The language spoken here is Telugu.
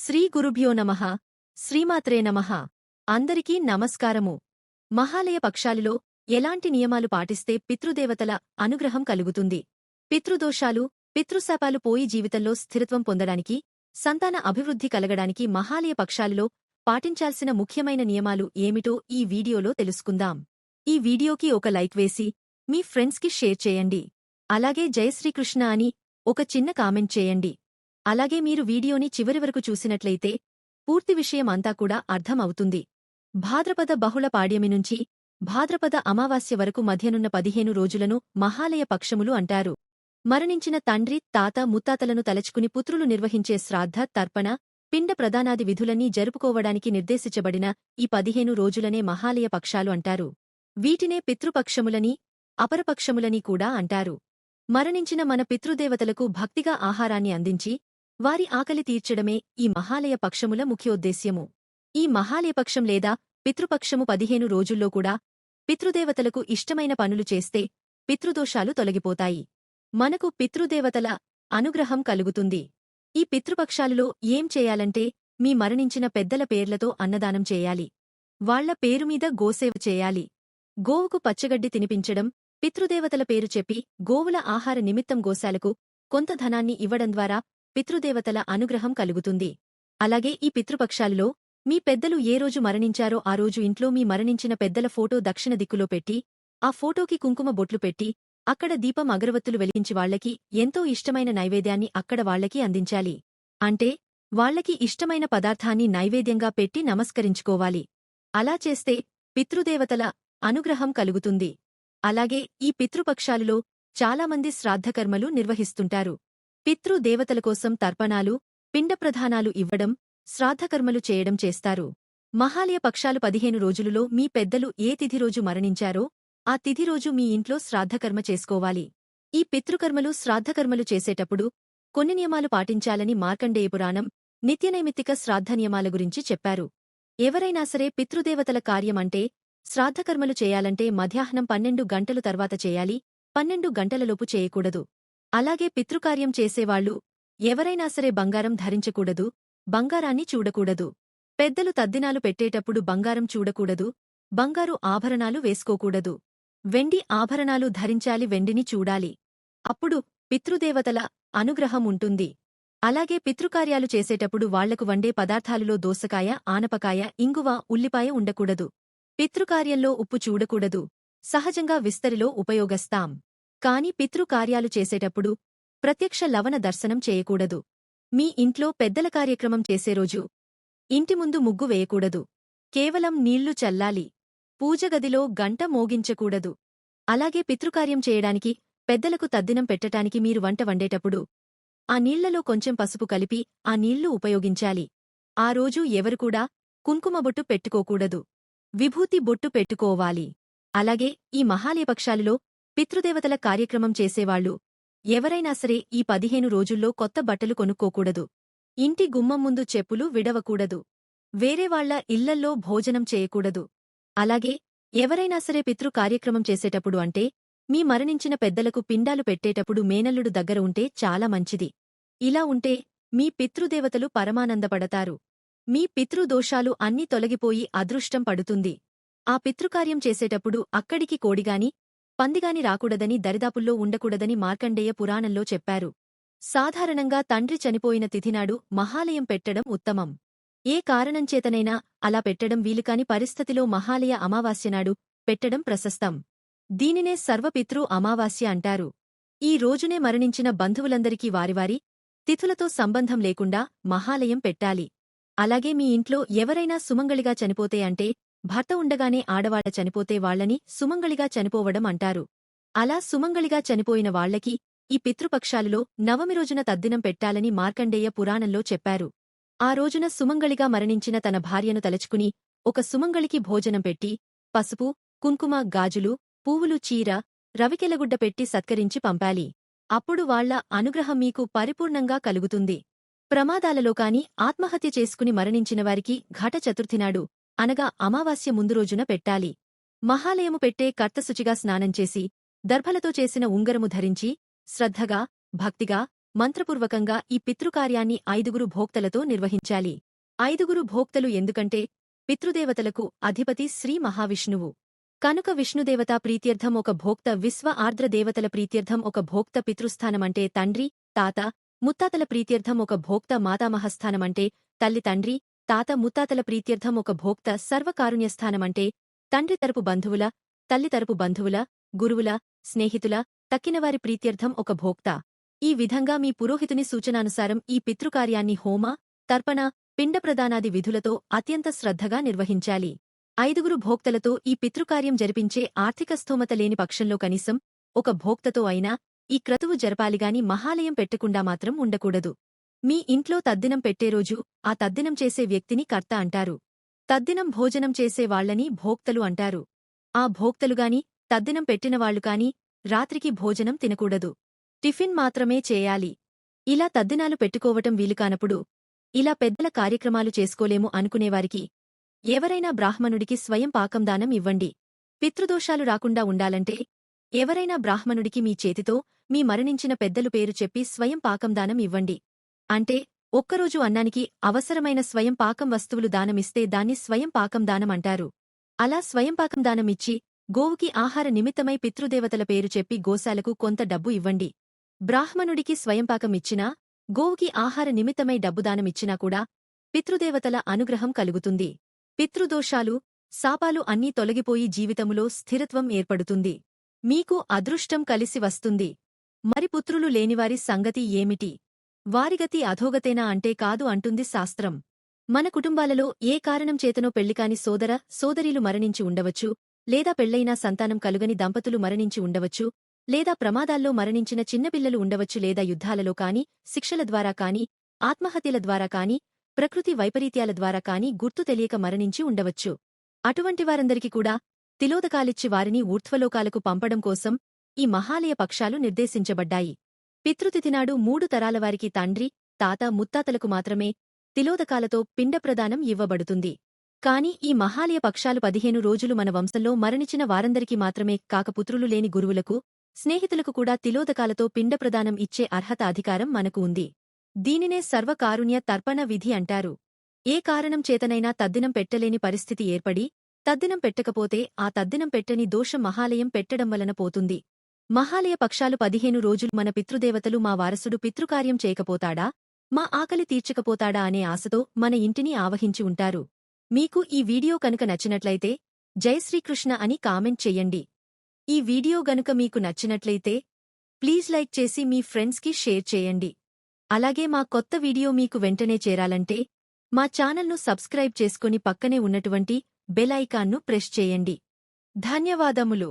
శ్రీ గురుభ్యో నమః. శ్రీమాత్రే నమః. అందరికీ నమస్కారము. మహాలయ పక్షాలలో ఎలాంటి నియమాలు పాటిస్తే పితృదేవతల అనుగ్రహం కలుగుతుంది? పితృదోషాలు పితృశాపాలు పోయి జీవితంలో స్థిరత్వం పొందడానికి సంతాన అభివృద్ధి కలగడానికి మహాలయ పక్షాలలో పాటించాల్సిన ముఖ్యమైన నియమాలు ఏమిటో ఈ వీడియోలో తెలుసుకుందాం. ఈ వీడియోకి ఒక లైక్ వేసి మీ ఫ్రెండ్స్కి షేర్ చేయండి. అలాగే జయశ్రీకృష్ణ అని ఒక చిన్న కామెంట్ చేయండి. అలాగే మీరు వీడియోని చివరి వరకు చూసినట్లయితే పూర్తి విషయం అంతా కూడా అర్థం అవుతుంది భాద్రపద బహుళ పాడ్యమి నుంచి భాద్రపద అమావాస్య వరకు మధ్యనున్న పదిహేను రోజులను మహాలయ పక్షములు అంటారు. మరణించిన తండ్రి తాత ముత్తాతలను తలచుకుని పుత్రులు నిర్వహించే శ్రాద్ధ తర్పణ పిండ ప్రదానాది విధులన్నీ జరుపుకోవడానికి నిర్దేశించబడిన ఈ పదిహేను రోజులనే మహాలయ పక్షాలు అంటారు. వీటినే పితృపక్షములని అపరపక్షములని కూడా అంటారు. మరణించిన మన పితృదేవతలకు భక్తిగా ఆహారాన్ని అందించి వారి ఆకలి తీర్చడమే ఈ మహాలయ పక్షముల ముఖ్యోద్దేశ్యము. ఈ మహాలయపక్షం లేదా పితృపక్షము పదిహేను రోజుల్లో కూడా పితృదేవతలకు ఇష్టమైన పనులు చేస్తే పితృదోషాలు తొలగిపోతాయి. మనకు పితృదేవతల అనుగ్రహం కలుగుతుంది. ఈ పితృపక్షాలులో ఏం చేయాలంటే మీ మరణించిన పెద్దల పేర్లతో అన్నదానం చేయాలి. వాళ్ళ పేరుమీద గోసేవ చేయాలి. గోవుకు పచ్చగడ్డి తినిపించడం పితృదేవతల పేరు చెప్పి గోవుల ఆహార నిమిత్తం గోశాలకు కొంత ధనాన్ని ఇవ్వడం ద్వారా పితృదేవతల అనుగ్రహం కలుగుతుంది. అలాగే ఈ పితృపక్షాలలో మీ పెద్దలు ఏ రోజు మరణించారో ఆ రోజు ఇంట్లో మీ మరణించిన పెద్దల ఫోటో దక్షిణ దిక్కులో పెట్టి ఆ ఫోటోకి కుంకుమ బొట్లు పెట్టి అక్కడ దీపం అగరవత్తులు వెలిగించి వాళ్ళకి ఎంతో ఇష్టమైన నైవేద్యాన్ని అక్కడ వాళ్ళకి అందించాలి. అంటే వాళ్ళకి ఇష్టమైన పదార్థాన్ని నైవేద్యంగా పెట్టి నమస్కరించుకోవాలి. అలా చేస్తే పితృదేవతల అనుగ్రహం కలుగుతుంది. అలాగే ఈ పితృపక్షాలులో చాలామంది శ్రాద్ధకర్మలు నిర్వహిస్తుంటారు. పితృదేవతల కోసం తర్పణాలు పిండప్రధానాలు ఇవ్వడం శ్రాద్ధకర్మలు చేయడం చేస్తారు. మహాలయ పక్షాలు పదిహేను రోజులలో మీ పెద్దలు ఏ తిథి రోజు మరణించారో ఆ తిథి రోజు మీ ఇంట్లో శ్రాద్ధకర్మ చేసుకోవాలి. ఈ పితృకర్మలు శ్రాద్ధకర్మలు చేసేటప్పుడు కొన్ని నియమాలు పాటించాలని మార్కండేయ పురాణం నిత్యనైమిత్తిక శ్రాద్ధ నియమాల గురించి చెప్పారు. ఎవరైనా సరే పితృదేవతల కార్యమంటే శ్రాద్ధకర్మలు చేయాలంటే మధ్యాహ్నం పన్నెండు గంటలు తర్వాత చేయాలి పన్నెండు గంటలలోపు చేయకూడదు. అలాగే పితృకార్యం చేసేవాళ్ళు ఎవరైనా సరే బంగారం ధరించకూడదు బంగారాన్ని చూడకూడదు. పెద్దలు తద్దినాలు పెట్టేటప్పుడు బంగారం చూడకూడదు బంగారు ఆభరణాలు వేసుకోకూడదు. వెండి ఆభరణాలు ధరించాలి వెండిని చూడాలి. అప్పుడు పితృదేవతల అనుగ్రహం ఉంటుంది. అలాగే పితృకార్యాలు చేసేటప్పుడు వాళ్ళకు వండే పదార్థాలులో దోసకాయ ఆనపకాయ ఇంగువ ఉల్లిపాయ ఉండకూడదు. పితృకార్యంలో ఉప్పు చూడకూడదు. సహజంగా విస్తరిలో ఉపయోగస్తాం. కాని పితృకార్యాలు చేసేటప్పుడు ప్రత్యక్ష లవణ దర్శనం చేయకూడదు. మీ ఇంట్లో పెద్దల కార్యక్రమం చేసే రోజు ఇంటి ముందు ముగ్గు వేయకూడదు. కేవలం నీళ్ళు చల్లాలి. పూజగదిలో గంట మోగించకూడదు. అలాగే పితృకార్యం చేయడానికి పెద్దలకు తద్దినం పెట్టటానికి మీరు వంట వండేటప్పుడు ఆ నీళ్ళలో కొంచెం పసుపు కలిపి ఆ నీళ్ళు ఉపయోగించాలి. ఆ రోజు ఎవరుకూడా కుంకుమబొట్టు పెట్టుకోకూడదు. విభూతి బొట్టు పెట్టుకోవాలి. అలాగే ఈ మహాలయపక్షాలులో పితృదేవతల కార్యక్రమం చేసేవాళ్ళు ఎవరైనా సరే ఈ పదిహేను రోజుల్లో కొత్త బట్టలు కొనుక్కోకూడదు. ఇంటి గుమ్మం ముందు చెప్పులు విడవకూడదు. వేరేవాళ్ళ ఇళ్ళల్లో భోజనం చేయకూడదు. అలాగే ఎవరైనా సరే పితృ కార్యక్రమం చేసేటప్పుడు అంటే మీ మరణించిన పెద్దలకు పిండాలు పెట్టేటప్పుడు మేనల్లుడు దగ్గర ఉంటే చాలా మంచిది. ఇలా ఉంటే మీ పితృదేవతలు పరమానందపడతారు. మీ పితృదోషాలు అన్నీ తొలగిపోయి అదృష్టం పడుతుంది. ఆ పితృకార్యం చేసేటప్పుడు అక్కడికి కోడిగాని పందిగాని రాకూడదని దరిదాపుల్లో ఉండకూడదని మార్కండేయ పురాణంలో చెప్పారు. సాధారణంగా తండ్రి చనిపోయిన తిథినాడు మహాలయం పెట్టడం ఉత్తమం. ఏ కారణంచేతనైనా అలా పెట్టడం వీలుకాని పరిస్థితిలో మహాలయ అమావాస్యనాడు పెట్టడం ప్రశస్తం. దీనినే సర్వపితృ అమావాస్య అంటారు. ఈ రోజునే మరణించిన బంధువులందరికీ వారివారి తిథులతో సంబంధం లేకుండా మహాలయం పెట్టాలి. అలాగే మీ ఇంట్లో ఎవరైనా సుమంగళిగా చనిపోతే అంటే భర్త ఉండగానే ఆడవాళ్ళ చనిపోతే వాళ్ళని సుమంగళిగా చనిపోవడం అంటారు. అలా సుమంగళిగా చనిపోయిన వాళ్ళకి ఈ పితృపక్షాలలో నవమి రోజున తద్దినం పెట్టాలని మార్కండేయ పురాణంలో చెప్పారు. ఆ రోజున సుమంగళిగా మరణించిన తన భార్యను తలచుకుని ఒక సుమంగళికి భోజనం పెట్టి పసుపు కుంకుమ గాజులు పువ్వులు చీర రవికెలగుడ్డ పెట్టి సత్కరించి పంపాలి. అప్పుడు వాళ్ళ అనుగ్రహం మీకు పరిపూర్ణంగా కలుగుతుంది. ప్రమాదాలలో కాని ఆత్మహత్య చేసుకుని మరణించినవారికి ఘట చతుర్థినాడు అనగా అమావాస్య ముందు రోజున పెట్టాలి. మహాలయము పెట్టే కర్తశుచిగా స్నానం చేసి దర్భలతో చేసిన ఉంగరము ధరించి శ్రద్ధగా భక్తిగా మంత్రపూర్వకంగా ఈ పితృకార్యాన్ని ఐదుగురు భోక్తలతో నిర్వహించాలి. ఐదుగురు భోక్తలు ఎందుకంటే పితృదేవతలకు అధిపతి శ్రీ మహావిష్ణువు. కనుక విష్ణుదేవతా ప్రీత్యర్థం ఒక భోక్త విశ్వ ఆర్ద్రదేవతల ప్రీత్యర్థం ఒక భోక్త పితృస్థానమంటే తండ్రి తాత ముత్తాతల ప్రీత్యర్థం ఒక భోక్త మాతామహస్థానమంటే తల్లి తండ్రి తాత ముత్తాతల ప్రీత్యర్థం ఒక భోక్త సర్వకారుణ్యస్థానమంటే తండ్రి తరపు బంధువుల తల్లి తరపు బంధువుల గురువుల స్నేహితుల తక్కినవారి ప్రీత్యర్థం ఒక భోక్త. ఈ విధంగా మీ పురోహితుని సూచనానుసారం ఈ పితృకార్యాన్ని హోమ తర్పణ పిండప్రదానాది విధులతో అత్యంత శ్రద్ధగా నిర్వహించాలి. ఐదుగురు భోక్తలతో ఈ పితృకార్యం జరిపించే ఆర్థిక స్థోమత లేని పక్షంలో కనీసం ఒక భోక్తతో అయినా ఈ క్రతువు జరపాలిగాని మహాలయం పెట్టకుండా మాత్రం ఉండకూడదు. మీ ఇంట్లో తద్దినం పెట్టే రోజు ఆ తద్దినం చేసే వ్యక్తిని కర్త అంటారు. తద్దినం భోజనం చేసేవాళ్ళని భోక్తలు అంటారు. ఆ భోక్తలుగాని తద్దినం పెట్టినవాళ్ళు కాని రాత్రికి భోజనం తినకూడదు. టిఫిన్ మాత్రమే చేయాలి. ఇలా తద్దినాలు పెట్టుకోవటం వీలుకానప్పుడు ఇలా పెద్దల కార్యక్రమాలు చేసుకోలేము అనుకునేవారికి ఎవరైనా బ్రాహ్మణుడికి స్వయం పాకందానం ఇవ్వండి. పితృదోషాలు రాకుండా ఉండాలంటే ఎవరైనా బ్రాహ్మణుడికి మీ చేతితో మీ మరణించిన పెద్దలు పేరు చెప్పి స్వయం పాకందానం ఇవ్వండి. అంటే ఒక్కరోజు అన్నానికి అవసరమైన స్వయం పాకం వస్తువులు దానమిస్తే దాన్ని స్వయం పాకం దానమంటారు అలా స్వయం పాకం దానమిచ్చి గోవుకి ఆహార నిమిత్తమై పితృదేవతల పేరు చెప్పి గోశాలకు కొంత డబ్బు ఇవ్వండి. బ్రాహ్మణుడికి స్వయంపాకం ఇచ్చినా గోవుకి ఆహార నిమిత్తమై డబ్బు దానమిచ్చినా కూడా పితృదేవతల అనుగ్రహం కలుగుతుంది. పితృదోషాలు శాపాలు అన్నీ తొలగిపోయి జీవితములో స్థిరత్వం ఏర్పడుతుంది. మీకు అదృష్టం కలిసి వస్తుంది. మరి పుత్రులు లేనివారి సంగతి ఏమిటి? వారిగతి అధోగతేనా అంటే కాదు అంటుంది శాస్త్రం. మన కుటుంబాలలో ఏ కారణం చేతనో పెళ్ళికాని సోదర సోదరీలు మరణించి ఉండవచ్చు లేదా పెళ్ళైనా సంతానం కలుగని దంపతులు మరణించి ఉండవచ్చు లేదా ప్రమాదాల్లో మరణించిన చిన్నపిల్లలు ఉండవచ్చు లేదా యుద్ధాలలో కాని శిక్షల ద్వారా కాని ఆత్మహత్యల ద్వారా కాని ప్రకృతి వైపరీత్యాల ద్వారా కాని గుర్తు తెలియక మరణించి ఉండవచ్చు. అటువంటి వారందరికీ కూడా తిలోదకాలిచ్చి వారిని ఊర్ధ్వలోకాలకు పంపడం కోసం ఈ మహాలయ పక్షాలు నిర్దేశించబడ్డాయి. పితృతిథినాడు మూడు తరాలవారికి తండ్రి తాత ముత్తాతలకు మాత్రమే తిలోదకాలతో పిండప్రదానం ఇవ్వబడుతుంది. కాని ఈ మహాలయ పక్షాలు పదిహేను రోజులు మన వంశంలో మరణించిన వారందరికీ మాత్రమే కాకపుత్రులు లేని గురువులకు స్నేహితులకు కూడా తిలోదకాలతో పిండప్రదానం ఇచ్చే అర్హత అధికారం మనకు ఉంది. దీనినే సర్వకారుణ్య తర్పణ విధి అంటారు. ఏ కారణం చేతనైనా తద్దినం పెట్టలేని పరిస్థితి ఏర్పడి తద్దినం పెట్టకపోతే ఆ తద్దినం పెట్టని దోషం మహాలయం పెట్టడం వలన పోతుంది. మహాలయ పక్షాలు పదిహేను రోజులు మన పితృదేవతలు మా వారసుడు పితృకార్యం చేయకపోతాడా? మా ఆకలి తీర్చకపోతాడా అనే ఆశతో మన ఇంటిని ఆవహించి ఉంటారు. మీకు ఈ వీడియో కనుక నచ్చినట్లయితే జై శ్రీకృష్ణ అని కామెంట్ చెయ్యండి ఈ వీడియో గనుక మీకు నచ్చినట్లయితే ప్లీజ్ లైక్ చేసి మీ ఫ్రెండ్స్కి షేర్ చేయండి. అలాగే మా కొత్త వీడియో మీకు వెంటనే చేరాలంటే మా ఛానల్ను సబ్స్క్రైబ్ చేసుకుని పక్కనే ఉన్నటువంటి బెల్ ఐకాన్ను ప్రెస్ చేయండి. ధన్యవాదములు.